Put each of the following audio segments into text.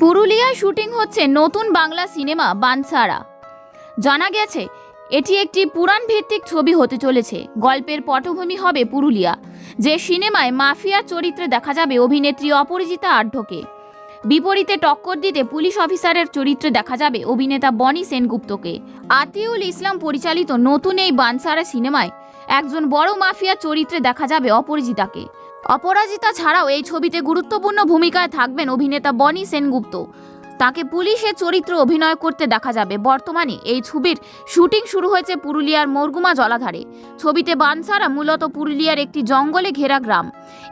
পুরুলিয়ায় শুটিং হচ্ছে নতুন বাংলা সিনেমা বানসারা। জানা গেছে, এটি একটি পুরাণ ভিত্তিক ছবি হতে চলেছে। গল্পের পটভূমি হবে পুরুলিয়া, যে সিনেমায় মাফিয়া চরিত্রে দেখা যাবে অভিনেত্রী অপরাজিতা আঢ্যকে বিপরীতে টক্কর দিতে পুলিশ অফিসারের চরিত্রে দেখা যাবে অভিনেতা বনি সেনগুপ্তকে। আতিউল ইসলাম পরিচালিত নতুন এই বানসারা সিনেমায় একজন বড় মাফিয়া চরিত্রে দেখা যাবে অপরাজিতাকে। অপরাজিতা ছাড়াও এই ছবিতে গুরুত্বপূর্ণ ভূমিকায় থাকবেন অভিনেতা বনি সেনগুপ্ত। তাকে পুলিশের চরিত্রে অভিনয় করতে দেখা যাবে। বর্তমানে এই ছবির শুটিং শুরু হয়েছে পুরুলিয়ার মরগুমা জলাধারে। ছবিতে বানসারা মূলত পুরুলিয়ার একটি জঙ্গলে ঘেরা গ্রাম।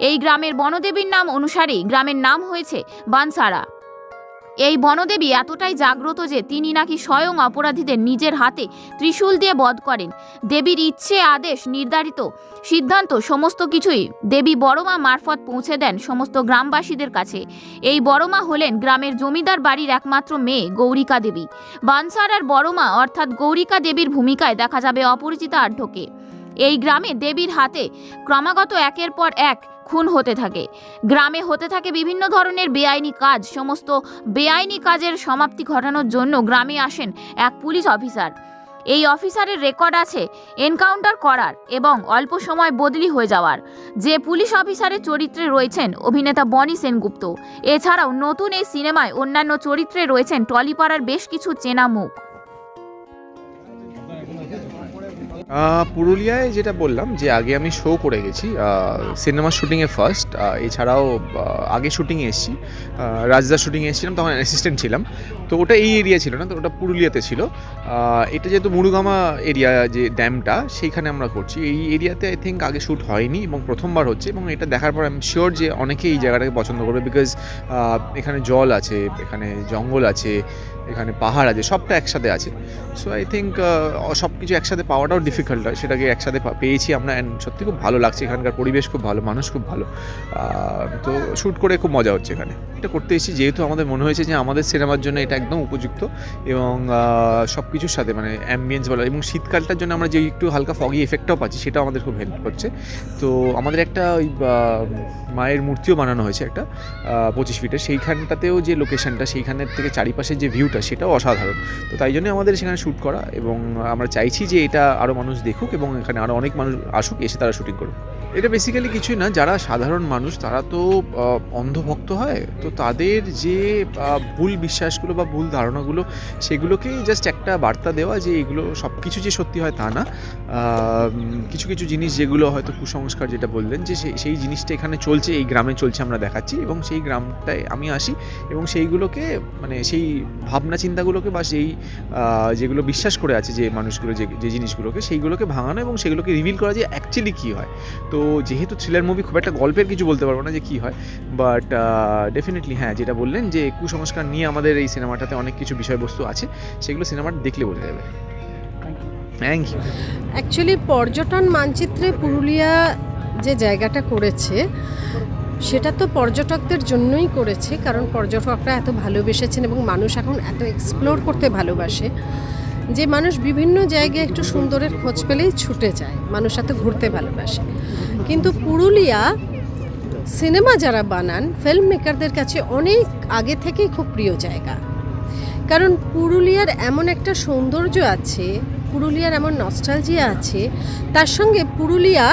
এই গ্রামের বনদেবীর নাম অনুসারেই গ্রামের নাম হয়েছে বানসারা। এই বনদেবী এতটাই জাগ্রত যে তিনি নাকি স্বয়ং অপরাধীদের নিজের হাতে ত্রিশূল দিয়ে বধ করেন। দেবীর ইচ্ছে, আদেশ, নির্ধারিত সিদ্ধান্ত সমস্ত কিছুই দেবী বড়মা মারফত পৌঁছে দেন সমস্ত গ্রামবাসীদের কাছে। এই বড়মা হলেন গ্রামের জমিদার বাড়ির একমাত্র মেয়ে, গৌরিকা দেবী। বানসারার বড়মা অর্থাৎ গৌরিকা দেবীর ভূমিকায় দেখা যাবে অপরিচিতা আঢ্যকে এই গ্রামে দেবীর হাতে ক্রমাগত একের পর এক খুন হতে থাকে। গ্রামে হতে থাকে বিভিন্ন ধরনের বেআইনি কাজ। সমস্ত বেআইনি কাজের সমাপ্তি ঘটানোর জন্য গ্রামে আসেন এক পুলিশ অফিসার। এই অফিসারের রেকর্ড আছে এনকাউন্টার করার এবং অল্প সময় বদলি হয়ে যাওয়ার। যে পুলিশ অফিসারের চরিত্রে রয়েছেন অভিনেতা বনি সেনগুপ্ত। এছাড়াও নতুন এই সিনেমায় অন্যান্য চরিত্রে রয়েছেন টলিপাড়ার বেশ কিছু চেনা মুখ। পুরুলিয়ায় যেটা বললাম যে আগে আমি শো করে গেছি সিনেমা শুটিংয়ে ফার্স্ট এছাড়াও আগে শুটিংয়ে এসেছি রাজদা শুটিংয়ে এসেছিলাম, তখন অ্যাসিস্ট্যান্ট ছিলাম। তো ওটা এই এরিয়া ছিল না, তো ওটা পুরুলিয়াতে ছিল। এটা যেহেতু মুরুগামা এরিয়া যে ড্যামটা সেইখানে আমরা করছি। এই এরিয়াতে আই থিঙ্ক আগে শ্যুট হয়নি এবং প্রথমবার হচ্ছে এবং এটা দেখার পর আমি শিওর যে অনেকেই এই জায়গাটাকে পছন্দ করবে বিকজ এখানে জল আছে, এখানে জঙ্গল আছে এখানে পাহাড় আছে, সবটা একসাথে আছে। সো আই থিঙ্ক সব কিছু একসাথে পাওয়াটাও ডিফিকাল্ট হয়। সেটাকে একসাথে পেয়েছি আমরা অ্যান্ড সত্যি খুব ভালো লাগছে। এখানকার পরিবেশ খুব ভালো, মানুষ খুব ভালো। তো শ্যুট করে খুব মজা হচ্ছে এখানে। এটা করতে এসেছি যেহেতু আমাদের মনে হয়েছে যে আমাদের সিনেমার জন্য এটা একদম উপযুক্ত এবং সব কিছুর সাথে মানে অ্যাম্বিয়েন্স বলা এবং শীতকালটার জন্য আমরা যে একটু হালকা ফগি এফেক্টটাও পাচ্ছি, সেটাও আমাদের খুব হেল্প করছে। তো আমাদের একটা ওই মায়ের মূর্তিও বানানো হয়েছে একটা পঁচিশ ফিটের সেইখানটাতেও যে লোকেশনটা সেইখানের থেকে চারিপাশের যে ভিউটা সেটাও অসাধারণ। তো তাই জন্য আমাদের সেখানে শ্যুট করা এবং আমরা চাইছি যে এটা আরও মানুষ দেখুক এবং এখানে আরও অনেক মানুষ আসুক, এসে তারা শুটিং করুক। এটা বেসিক্যালি কিছুই না, যারা সাধারণ মানুষ, তারা তো অন্ধভক্ত হয়। তো তাদের যে ভুল বিশ্বাসগুলো বা ভুল ধারণাগুলো, সেগুলোকেই জাস্ট একটা বার্তা দেওয়া যে এগুলো সব কিছু যে সত্যি হয় তা না। কিছু কিছু জিনিস যেগুলো হয়তো কুসংস্কার যেটা বললেন যে সেই জিনিসটা এখানে চলছে, এই গ্রামে চলছে আমরা দেখাচ্ছি এবং সেই গ্রামটায় আমি আসি এবং সেইগুলোকে মানে সেই ভাবনা চিন্তাগুলোকে বা সেই যেগুলো বিশ্বাস করে আছে যে মানুষগুলো, যে যে জিনিসগুলোকে, সেইগুলোকে ভাঙানো এবং সেগুলোকে রিভিল করা যে অ্যাকচুয়ালি কী হয়। তো যেহেতু থ্রিলার মুভি খুব একটা গল্পের কিছু বলতে পারব না যে কী হয় বাট ডেফিনেটলি হ্যাঁ যেটা বললেন যে কুসংস্কার নিয়ে আমাদের এই সিনেমাটাতে অনেক কিছু বিষয়বস্তু আছে, সেগুলো সিনেমাটা দেখলে বোঝা যাবে। থ্যাংক ইউ অ্যাকচুয়ালি পর্যটন মানচিত্রে পুরুলিয়া যে জায়গাটা করেছে সেটা তো পর্যটকদের জন্যই করেছে, কারণ পর্যটকরা এত ভালোবেসেছেন এবং মানুষ এখন এত এক্সপ্লোর করতে ভালোবাসে যে মানুষ বিভিন্ন জায়গায় একটু সুন্দরের খোঁজ পেলেই ছুটে যায়, মানুষ এত ঘুরতে ভালোবাসে। কিন্তু পুরুলিয়া সিনেমা যারা বানান ফিল্ম মেকারদের কাছে অনেক আগে থেকেই খুব প্রিয় জায়গা। কারণ পুরুলিয়ার এমন একটা সৌন্দর্য আছে, পুরুলিয়ার এমন নস্টালজিয়া আছে, তার সঙ্গে পুরুলিয়া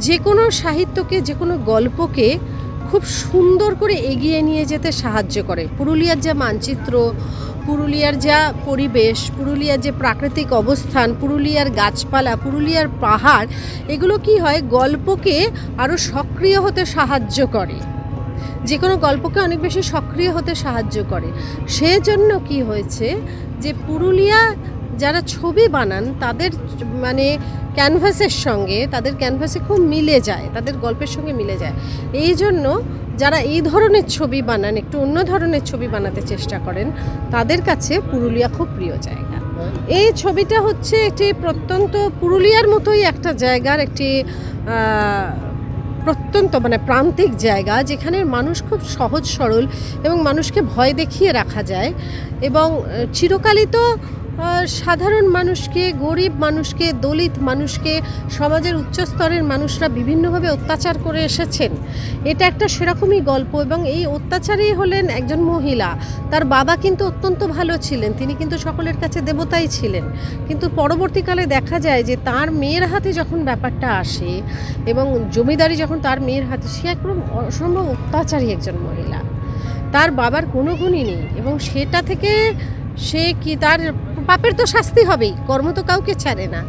যে কোনো সাহিত্যকে যে কোনো গল্পকে খুব সুন্দর করে এগিয়ে নিয়ে যেতে সাহায্য করে। পুরুলিয়ার যা মানচিত্র, পুরুলিয়ার যা পরিবেশ, পুরুলিয়ার যে প্রাকৃতিক অবস্থান, পুরুলিয়ার গাছপালা, পুরুলিয়ার পাহাড়, এগুলো কি হয়, গল্পকে আরও সক্রিয় হতে সাহায্য করে। যে কোনো গল্পকে অনেক বেশি সক্রিয় হতে সাহায্য করে। সেজন্য কি হয়েছে যে পুরুলিয়া যারা ছবি বানান, তাদের মানে ক্যানভাসের সঙ্গে, তাদের ক্যানভাসে খুব মিলে যায়, তাদের গল্পের সঙ্গে মিলে যায়। এই জন্য যারা এই ধরনের ছবি বানান, একটু অন্য ধরনের ছবি বানাতে চেষ্টা করেন, তাদের কাছে পুরুলিয়া খুব প্রিয় জায়গা। এই ছবিটা হচ্ছে একটি প্রত্যন্ত পুরুলিয়ার মতোই একটা জায়গার একটি প্রত্যন্ত মানে প্রান্তিক জায়গা, যেখানে মানুষ খুব সহজ সরল এবং মানুষকে ভয় দেখিয়ে রাখা যায় এবং চিরকালই তো সাধারণ মানুষকে, গরিব মানুষকে, দলিত মানুষকে, সমাজের উচ্চস্তরের মানুষরা বিভিন্নভাবে অত্যাচার করে এসেছেন। এটা একটা সেরকমই গল্প এবং এই অত্যাচারী হলেন একজন মহিলা। তার বাবা কিন্তু অত্যন্ত ভালো ছিলেন, তিনি কিন্তু সকলের কাছে দেবতাই ছিলেন। কিন্তু পরবর্তীকালে দেখা যায় যে তার মেয়ের হাতে যখন ব্যাপারটা আসে এবং জমিদারি যখন তার মেয়ের হাতে, সে একরকম অসম্ভব অত্যাচারী একজন মহিলা। তার বাবার কোনো গুণই নেই এবং সেটা থেকে সে কি তার পাপের তো শাস্তি হবেই কর্ম তো কাউকে ছাড়ে না।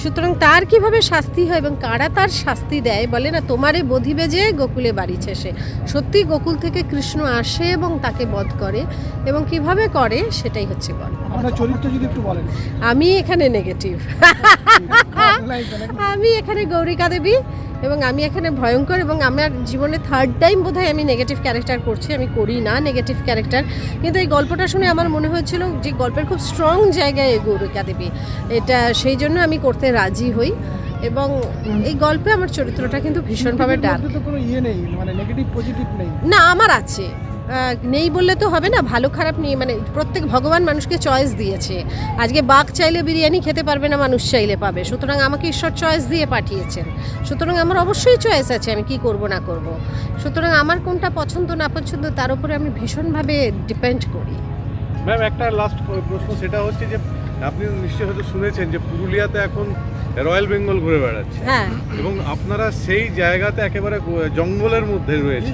সুতরাং তার কীভাবে শাস্তি হয় এবং কারা তার শাস্তি দেয় বলে না তোমারে বধিবে যে গোকুলে বাড়িছে সে সত্যি গোকুল থেকে কৃষ্ণ আসে এবং তাকে বধ করে এবং কীভাবে করে সেটাই হচ্ছে গল্প চরিত্র যদি একটু বলেন। আমি এখানে নেগেটিভ আমি এখানে গৌরিকা দেবী এবং আমি এখানে ভয়ঙ্কর এবং আমার জীবনে থার্ড টাইম বোধ আমি নেগেটিভ ক্যারেক্টার করছি আমি করি না নেগেটিভ ক্যারেক্টার কিন্তু এই গল্পটা শুনে আমার মনে হয়েছিল যে গল্পের খুব স্ট্রং জায়গায় গৌরিকা দেবী। এটা সেই জন্য আমি করতে রাজি হই এবং এই গল্পে আমার চরিত্রটা কিন্তু ভীষণভাবে ডার্ক কোনো ইয়ে নেই মানে নেগেটিভ পজিটিভ নেই। না আমার আছে। নেই বললে তো হবে না ভালো খারাপ নিয়ে মানে প্রত্যেক ভগবান মানুষকে চয়েস দিয়েছে। আজকে বাঘ চাইলে বিরিয়ানি খেতে পারবে না মানুষ চাইলে পাবে। সুতরাং আমাকে ঈশ্বর চয়েস দিয়ে পাঠিয়েছেন। সুতরাং আমার অবশ্যই চয়েস আছে আমি কি করব না করব। সুতরাং আমার কোনটা পছন্দ না পছন্দ তার উপরে আমি ভীষণভাবে ডিপেন্ড করি। ম্যাম একটা লাস্ট প্রশ্ন সেটা হচ্ছে যে আপনি নিশ্চয়ই হয়তো শুনেছেন যে পুরুলিয়াতে এখন রয়্যাল বেঙ্গল ঘুরে বেড়াচ্ছে। হ্যাঁ। এবং আপনারা সেই জায়গাতে একেবারে জঙ্গলের মধ্যে রয়েছে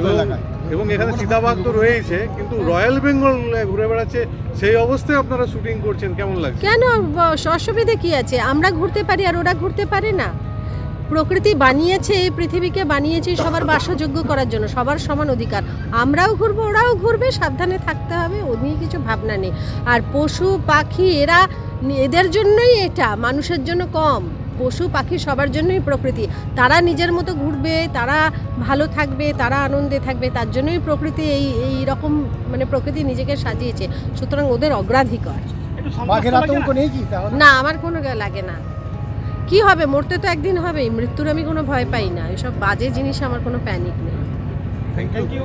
এবং এবং এখানে চিতাবাঘ তো রয়েছে কিন্তু রয়্যাল বেঙ্গল ঘুরে বেড়াচ্ছে, সেই অবস্থায় আপনারা শুটিং করছেন, কেমন লাগছে? কেন? অসুবিধে কি আছে? আমরা ঘুরতে পারি আর ওরা ঘুরতে পারে না। প্রকৃতি বানিয়েছে এই পৃথিবীকে, বানিয়েছে সবার বাসযোগ্য করার জন্য, সবার সমান অধিকার। আমরাও ঘুরবো, ওরাও ঘুরবে, সাবধানে থাকতে হবে, ও নিয়ে কিছু ভাবনা নেই। আর পশু, পাখি, এরা, এদের জন্যই এটা, মানুষের জন্য কম। পশু পাখি সবার জন্যই প্রকৃতি। তারা নিজের মতো ঘুরবে তারা ভালো থাকবে তারা আনন্দে থাকবে তার জন্যই প্রকৃতি এই এই রকম মানে প্রকৃতি নিজেকে সাজিয়েছে। সুতরাং ওদের অগ্রাধিকার। না? আমার কোনো লাগে না। কি হবে? মরতে তো একদিন হবেই। মৃত্যুর আমি কোনো ভয় পাই না। এসব বাজে জিনিস আমার কোনো প্যানিক নেই। Thank you